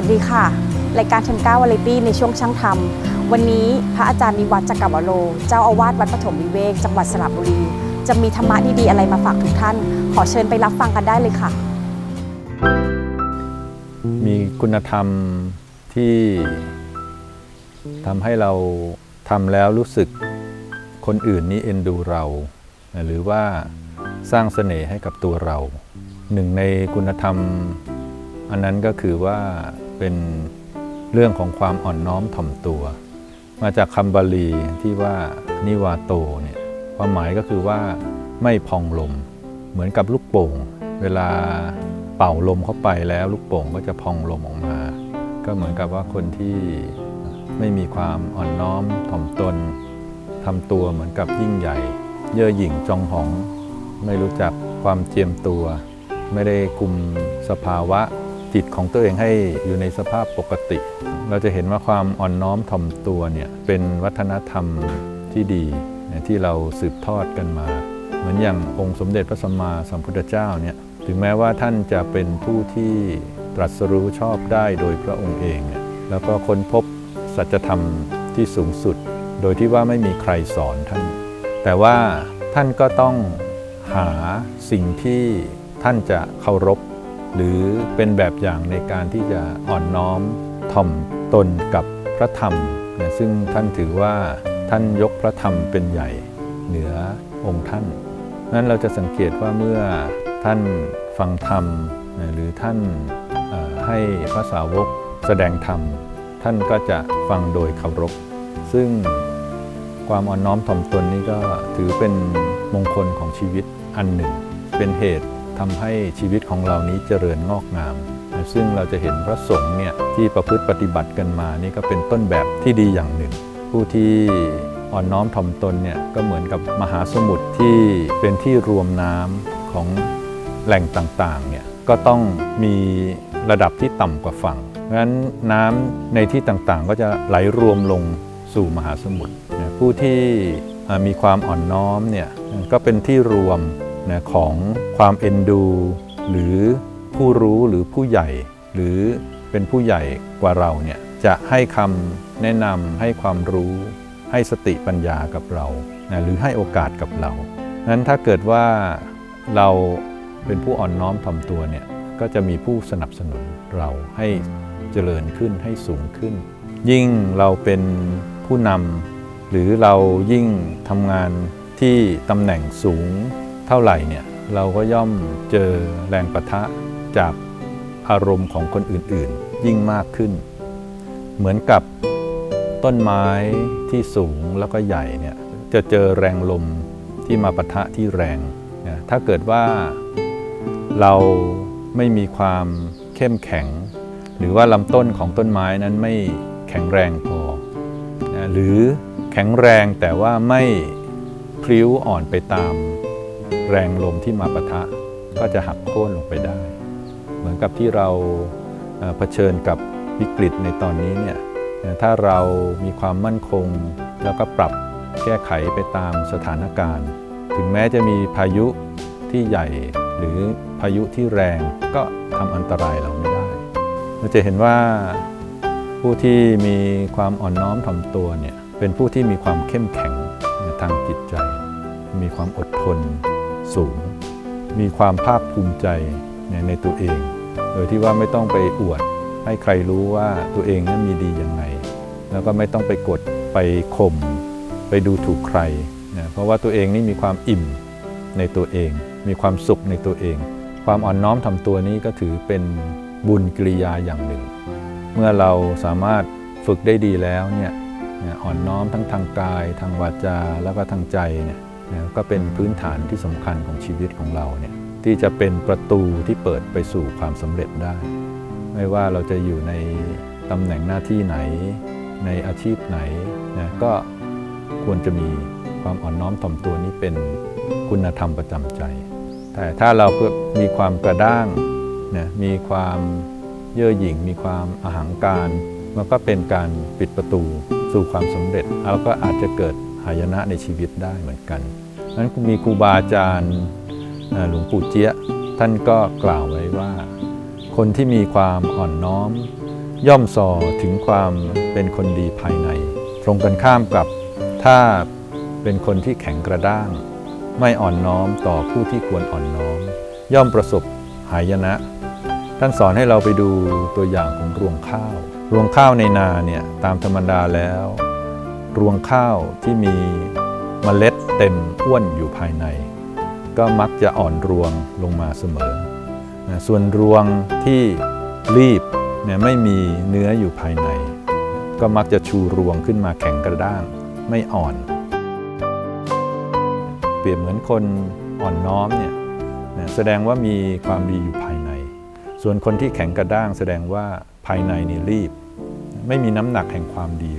สวัสดีค่ะ รายการชนก้าววาไรตี้ในช่วงช่างธรรม วันนี้พระอาจารย์นิวัฒน์จักรวโล เจ้าอาวาสวัดปฐมวิเวก จังหวัดสระบุรี จะมีธรรมะดีๆอะไรมาฝากทุกท่าน ขอเชิญไปรับฟังกันได้เลยค่ะ มีคุณธรรมที่ทำให้เราทำแล้วรู้สึกคนอื่นนี้เอ็นดูเรา หรือว่าสร้างเสน่ห์ให้กับตัวเรา หนึ่งในคุณธรรมอันนั้นก็คือว่า เป็นเรื่องของความอ่อนน้อมถ่อมตัว มาจากคำบาลีที่ว่านิวาโตเนี่ยความหมายก็คือว่าไม่พองลม เหมือนกับลูกโป่ง เวลาเป่าลมเข้าไปแล้วลูกโป่งก็จะพองลมออกมา ก็เหมือนกับว่าคนที่ไม่มีความอ่อนน้อมถ่อมตนทำตัวเหมือนกับยิ่งใหญ่ เย่อหยิ่งจองหอง ไม่รู้จักความเจียมตัว ไม่ได้คุมสภาวะ จิตของตัวเองให้อยู่ในสภาพปกติ เราจะเห็นว่าความอ่อนน้อมถ่อมตัวเนี่ยเป็นวัฒนธรรมที่ดีที่เราสืบทอดกันมา เหมือนอย่างองค์สมเด็จพระสัมมาสัมพุทธเจ้าเนี่ยถึงแม้ว่าท่านจะเป็นผู้ที่ตรัสรู้ชอบได้โดยพระองค์เองเนี่ยแล้วก็ค้นพบสัจธรรมที่สูงสุด โดยที่ว่าไม่มีใครสอนท่าน แต่ว่าท่านก็ต้องหาสิ่งที่ท่านจะเคารพ หรือเป็นแบบอย่างในการที่จะอ่อนน้อมถ่อมตนกับพระธรรมนะซึ่งท่านถือว่าท่านยกพระธรรมเป็นใหญ่เหนือองค์ท่านนั้นเราจะสังเกตว่าเมื่อท่านฟังธรรมหรือท่านให้พระสาวกแสดงธรรม ท่านก็จะฟังโดยเคารพ ซึ่งความอ่อนน้อมถ่อมตนนี้ก็ถือเป็นมงคลของชีวิตอันหนึ่ง เป็นเหตุ ทำให้ชีวิตของเรานี้เจริญงอกงาม ซึ่งเราจะเห็นพระสงฆ์เนี่ยที่ประพฤติปฏิบัติกันมานี่ก็เป็นต้นแบบที่ดีอย่างหนึ่ง ผู้ที่อ่อนน้อมถ่อมตนเนี่ยก็เหมือนกับมหาสมุทรที่เป็นที่รวมน้ำของแหล่งต่างๆเนี่ยก็ต้องมีระดับที่ต่ำกว่าฝั่งเพราะฉะนั้นน้ำในที่ต่างๆ ก็จะไหลรวมลงสู่มหาสมุทรผู้ที่มีความอ่อนน้อมเนี่ยก็เป็นที่รวม นะของความเอ็นดู หรือผู้รู้หรือผู้ใหญ่ หรือเป็นผู้ใหญ่กว่าเราเนี่ยจะให้คำแนะนำให้ความรู้ ให้สติปัญญากับเรานะหรือให้โอกาสกับเรานั้นถ้าเกิดว่าเราเป็นผู้อ่อนน้อมถ่อมตัวเนี่ยก็จะมีผู้สนับสนุนเราให้เจริญขึ้นให้สูงขึ้น ยิ่งเราเป็นผู้นำหรือเรายิ่งทำงานที่ตำแหน่งสูง เท่าไหร่เนี่ยเราก็ย่อมเจอแรงประทะจากอารมณ์ของคนอื่นๆ ยิ่งมากขึ้น เหมือนกับต้นไม้ที่สูงแล้วก็ใหญ่เนี่ยจะเจอแรงลมที่มาปะทะที่แรงนะถ้าเกิดว่าเราไม่มีความเข้มแข็ง หรือว่าลำต้นของต้นไม้นั้นไม่แข็งแรงพอนะหรือแข็งแรงแต่ว่าไม่พลิ้วอ่อนไปตาม แรงลมที่มาปะทะก็จะหักโค่นลงไปได้ เหมือนกับที่เราเผชิญกับวิกฤตในตอนนี้เนี่ยถ้าเรามีความมั่นคง แล้วก็ปรับแก้ไขไปตามสถานการณ์ ถึงแม้จะมีพายุที่ใหญ่หรือพายุที่แรงก็ทำอันตรายเราไม่ได้ เราจะเห็นว่าผู้ที่มีความอ่อนน้อมถ่อมตัวเนี่ยเป็นผู้ที่มีความเข้มแข็งทางจิตใจ มีความอดทน สูง มีความภาคภูมิใจในในตัวเอง โดยที่ว่าไม่ต้องไปอวด ให้ใครรู้ว่าตัวเองนั้นมีดียังไง แล้วก็ไม่ต้องไปกดไปข่มไปดูถูกใครนะเพราะว่าตัวเองนี่มีความอิ่มในตัวเอง มีความสุขในตัวเอง ความอ่อนน้อมทำตัวนี้ก็ถือเป็นบุญกิริยาอย่างหนึ่ง เมื่อเราสามารถฝึกได้ดีแล้วเนี่ยอ่อนน้อมทั้งทางกาย ทางวาจาแล้วก็ทางใจเนี่ย นะก็เป็นพื้นฐานที่สำคัญของชีวิตของเราเนี่ยที่จะเป็นประตูที่เปิดไปสู่ความสำเร็จได้ ไม่ว่าเราจะอยู่ในตำแหน่งหน้าที่ไหน ในอาชีพไหนนะก็ควรจะมีความอ่อนน้อมถ่อมตัวนี้เป็นคุณธรรมประจำใจ แต่ถ้าเรามีความกระด้างนะมีความเย่อหยิ่ง มีความอาหังการ มันก็เป็นการปิดประตูสู่ความสำเร็จ แล้วก็อาจจะเกิดายนะในชีวิตได้เหมือนกันนั้นมีครูบาอาจารย์หลวงปู่เจี๊ยะท่านก็กล่าวไว้ว่า คนที่มีความอ่อนน้อม ย่อมส่อถึงความเป็นคนดีภายใน ตรงกันข้ามกับถ้าเป็นคนที่แข็งกระด้าง ไม่อ่อนน้อมต่อผู้ที่ควรอ่อนน้อม ย่อมประสบหายนะ ท่านสอนให้เราไปดูตัวอย่างของรวงข้าว รวงข้าวในนาเนี่ยตามธรรมดาแล้ว รวงข้าวที่มีเมล็ดเต็มอ้วนอยู่ภายใน ก็มักจะอ่อนรวงลงมาเสมอ ส่วนรวงที่รีบเนี่ยไม่มีเนื้ออยู่ภายใน ก็มักจะชูรวงขึ้นมาแข็งกระด้างไม่อ่อน เปรียบเหมือนคนอ่อนน้อมเนี่ยแสดงว่ามีความดีอยู่ภายใน ส่วนคนที่แข็งกระด้างแสดงว่าภายในนี่รีบ ไม่มีน้ำหนักแห่งความดี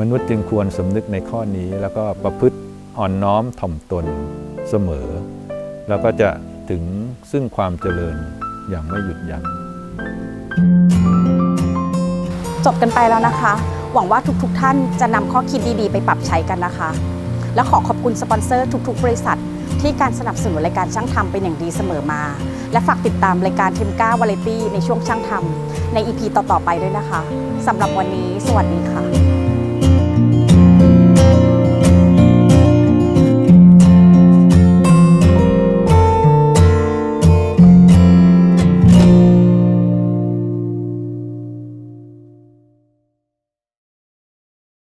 มนุษย์จึงควรสำนึกในข้อนี้แล้วก็ประพฤติอ่อนน้อมถ่อมตนเสมอ แล้วก็จะถึงซึ่งความเจริญอย่างไม่หยุดยัง้งจบกันไปแล้วนะคะ หวังว่าทุกๆทท่านจะนำข้อคิดดีๆ ไปปรับใช้กันนะคะ และขอขอบคุณสปอนเซอร์ทุก ๆ บริษัท ที่การสนับสนุนรายการช่างทำเป็นอย่างดีเสมอมา และฝากติดตามรายการเทมก้าวาไรตี้ในช่วงช่างทำใน EP ต่อๆไปด้วยนะคะสำหรับวันนี้ สวัสดีค่ะ